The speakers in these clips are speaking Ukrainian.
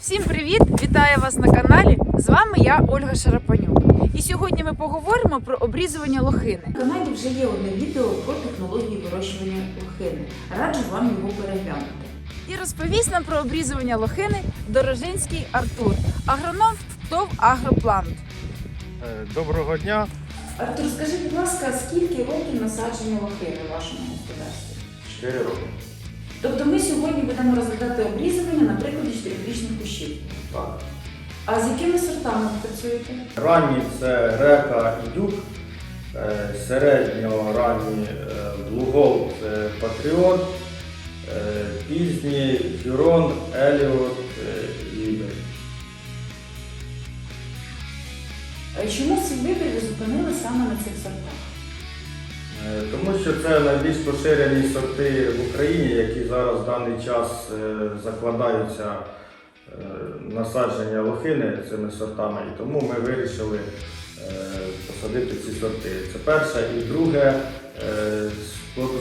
Всім привіт! Вітаю вас на каналі. З вами я, Ольга Шарапанюк. І сьогодні ми поговоримо про обрізування лохини. На каналі вже є одне відео про технологію вирощування лохини. Раджу вам його переглянути. І розповість нам про обрізування лохини Дорожинський Артур, агроном ТОВ Агроплант. Е, Доброго дня. Артур, скажи, будь ласка, скільки років насадження лохини в вашому господарстві? 4 роки. Тобто ми сьогодні будемо розглядати обрізування на прикладі чотирирічних кущів. Так. А з якими сортами ви працюєте? Ранні це река і дюк, е, середньо ранні е, це Патріот, е, пізні Хюрон, Еліот і Ібер. Чому свій вибір зупинили саме на цих сортах? Що це найбільш поширені сорти в Україні, які зараз в даний час е, закладаються е, насадження лохини цими сортами, і тому ми вирішили е, посадити ці сорти. Це перше. І друге,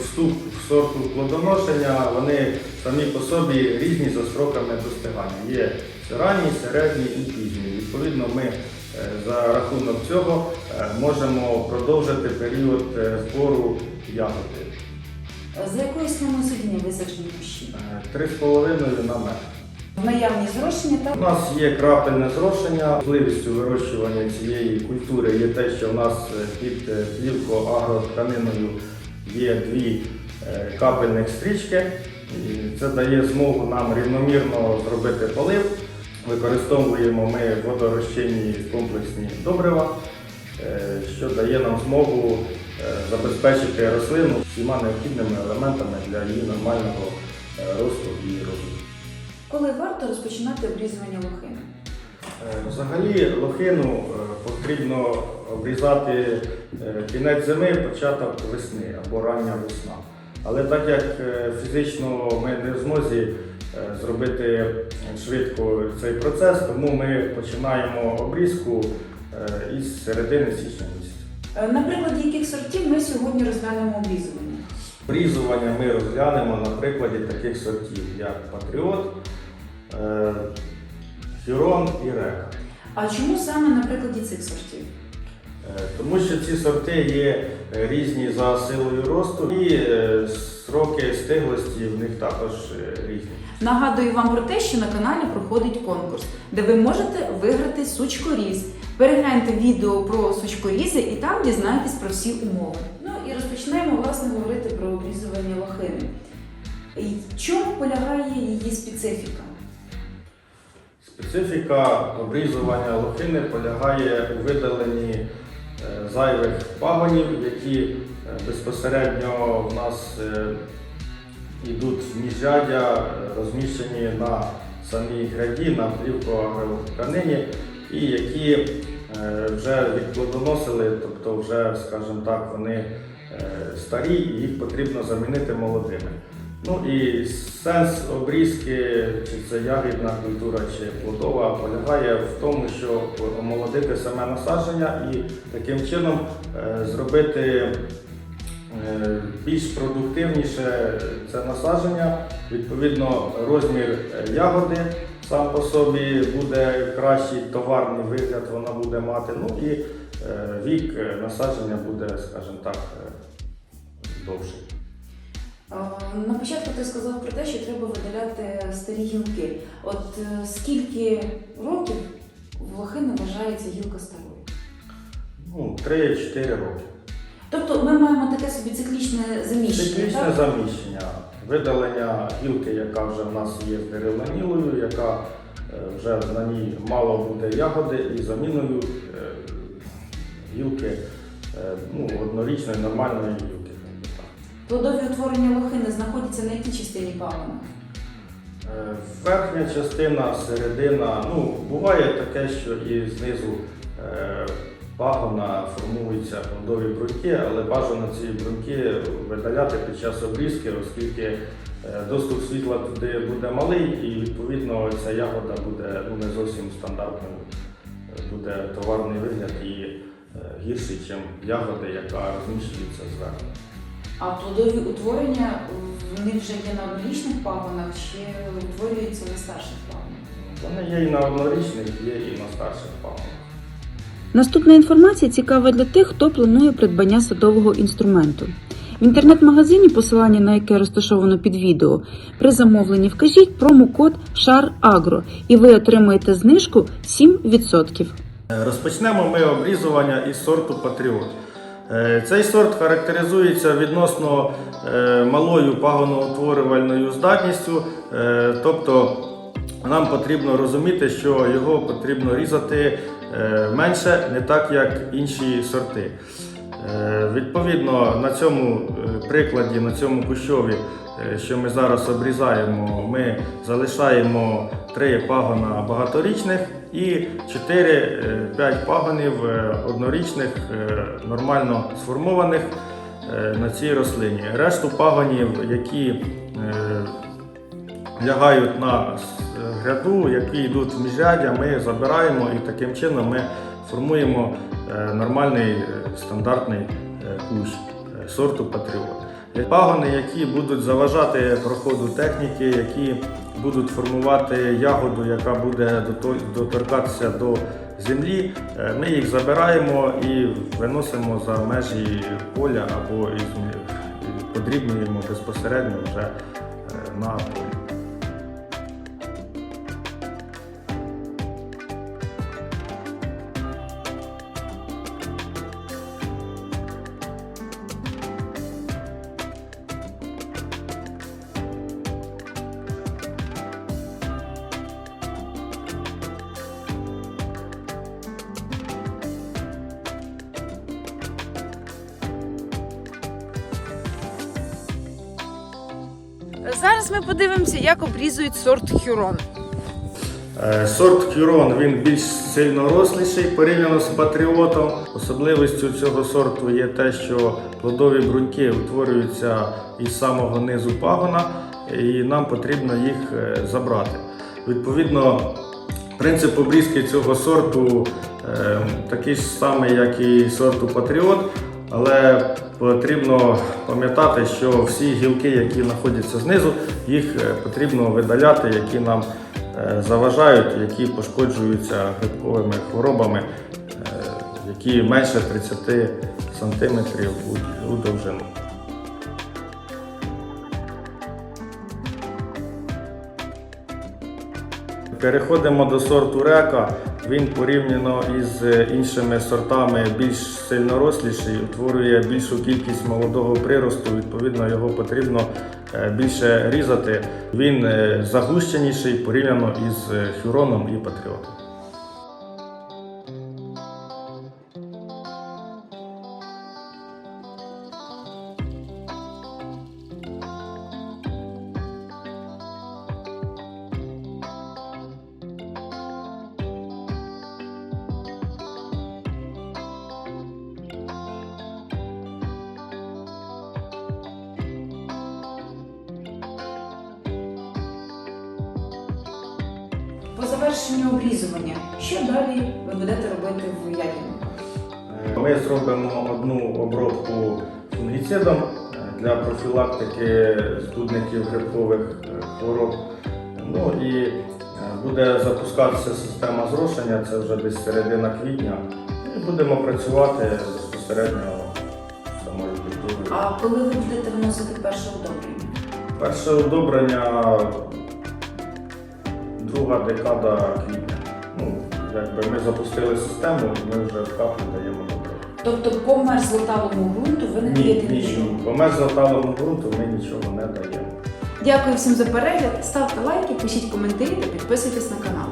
вступ в сорту плодоношення, вони самі по собі різні за строками достигання. Є ранні, середні і пізні. Відповідно, ми за рахунок цього можемо продовжити період збору ягоди. Е, За якою схемою сидіння висаджені кущі? Е, Три з половиною на метр. Наявні зрошення та У нас є крапельне зрошення. Можливістю вирощування цієї культури є те, що в нас е, під плівко-агротканиною є дві капельних стрічки. І це дає змогу нам рівномірно зробити полив. Використовуємо ми водорозчинні комплексні добрива, що дає нам змогу забезпечити рослину всіма необхідними елементами для її нормального е, росту і розвитку. коли варто розпочинати обрізування лохини? Е, Взагалі лохину е, потрібно обрізати е, кінець зими, початок весни або рання весна. Але так як е, фізично ми не в змозі е, зробити швидко цей процес, тому ми починаємо обрізку е, із середини січня місяця. Е, На прикладі яких сортів ми сьогодні розглянемо обрізування? Обрізування ми розглянемо на прикладі таких сортів, як Патріот, е, Хюрон і Река. А чому саме на прикладі цих сортів? Е, Тому що ці сорти є е, різні за силою росту і е, сроки стиглості в них також е, різні. Нагадую вам про те, що на каналі проходить конкурс, де ви можете виграти сучкоріз. Перегляньте відео про сучкорізи і там дізнаєтесь про всі умови. Ну і розпочнемо власне говорити про обрізування лохини. В чому полягає її специфіка? Специфіка обрізування лохини полягає у видаленні е, зайвих пагонів, які е, безпосередньо в нас е, йдуть в міжряддя, е, розміщені на самій гряді, на плівкоагротканині, і які вже відплодоносили, тобто вже, скажімо так, вони е, старі і їх потрібно замінити молодими. Ну і сенс обрізки, чи це ягідна культура, чи плодова, полягає в тому, щоб омолодити саме насадження і таким чином е, зробити е, більш продуктивніше це насадження. Відповідно, розмір е, ягоди сам по собі буде кращий, товарний вигляд вона буде мати. Ну і е, вік е, насадження буде, скажімо так, е, довший. На початку ти сказав про те, що треба видаляти старі гілки. От скільки років в лохини вважається гілка старою? Ну, 3-4 роки. Тобто ми маємо таке собі циклічне заміщення. Циклічне так? заміщення, видалення гілки, яка вже в нас є деревнанілою, яка е, вже на ній мало буде ягоди, і заміною е, гілки е, ну, однорічної нормальної гілки. Плодові утворення лохини знаходяться на якій частині пагона? Верхня частина, середина, ну, буває таке, що і знизу пагона формуються плодові бруньки, але бажано ці бруньки видаляти під час обрізки, оскільки е, доступ світла туди буде малий і відповідно ця ягода буде ну, не зовсім стандартним, е, буде товарний вигляд і е, гірший, ніж ягода, яка розміщується зверху. А плодові утворення в них вже є на однорічних пагонах чи утворюються на старших пагонах? Вони є і на однорічних, є і на старших пагонах. Наступна інформація цікава для тих, хто планує придбання садового інструменту. В інтернет-магазині, посилання на яке розташовано під відео, при замовленні вкажіть промокод ШАРАГРО і ви отримаєте знижку 7%. Е, Розпочнемо ми обрізування із сорту Патріот. Е, Цей сорт характеризується відносно е, малою пагоноутворювальною здатністю, е, тобто нам потрібно розуміти, що його потрібно різати е, менше, не так як інші сорти. Е, Відповідно, на цьому е, прикладі, на цьому кущові, що ми зараз обрізаємо, ми залишаємо три пагона багаторічних і 4-5 пагонів однорічних, нормально сформованих на цій рослині. Решту пагонів, які лягають на гряду, які йдуть в міжряддя, ми забираємо і таким чином ми формуємо е, нормальний е, стандартний е, кущ е, сорту Патріот. Пагони, які будуть заважати проходу техніки, які будуть формувати ягоду, яка буде доторкатися до землі, е, ми їх забираємо і виносимо за межі поля або подрібнюємо безпосередньо вже е, на полі. Зараз ми подивимося, як обрізують сорт Хюрон. Е, Сорт Кюрон він більш сильно росліший порівняно з патріотом. Особливістю цього сорту є те, що плодові бруньки утворюються із самого низу пагона, і нам потрібно їх е, забрати. Відповідно, принцип обрізки цього сорту е, такий самий, як і сорту Патріот, але потрібно пам'ятати, що всі гілки, які знаходяться знизу, їх е, потрібно видаляти, які нам е, заважають, які пошкоджуються грибковими хворобами, е, які менше 30 см у, у довжину. Переходимо до сорту река. Він порівняно із іншими сортами більш сильноросліший, утворює більшу кількість молодого приросту. Відповідно, його потрібно е, більше різати. Він е, загущеніший порівняно із е, хюроном і патріотом. По завершенню обрізування, що далі ви будете робити в ягіднику? Ми зробимо одну обробку фунгіцидом е, для профілактики студників грибкових е, хвороб. Ну і е, буде запускатися система зрошення, це вже десь середина квітня. І будемо працювати безпосередньо самою культурою. А коли ви будете вносити перше удобрення? Перше одобрення друга декада квітня. Ну, якби ми запустили систему, ми вже в каплю даємо добро. Тобто по мерзлоталому ґрунту ви не Ні, даєте ні, нічого? ні. По мерзлоталому ґрунту ми нічого не даємо. Дякую всім за перегляд. Ставте лайки, пишіть коментарі та підписуйтесь на канал.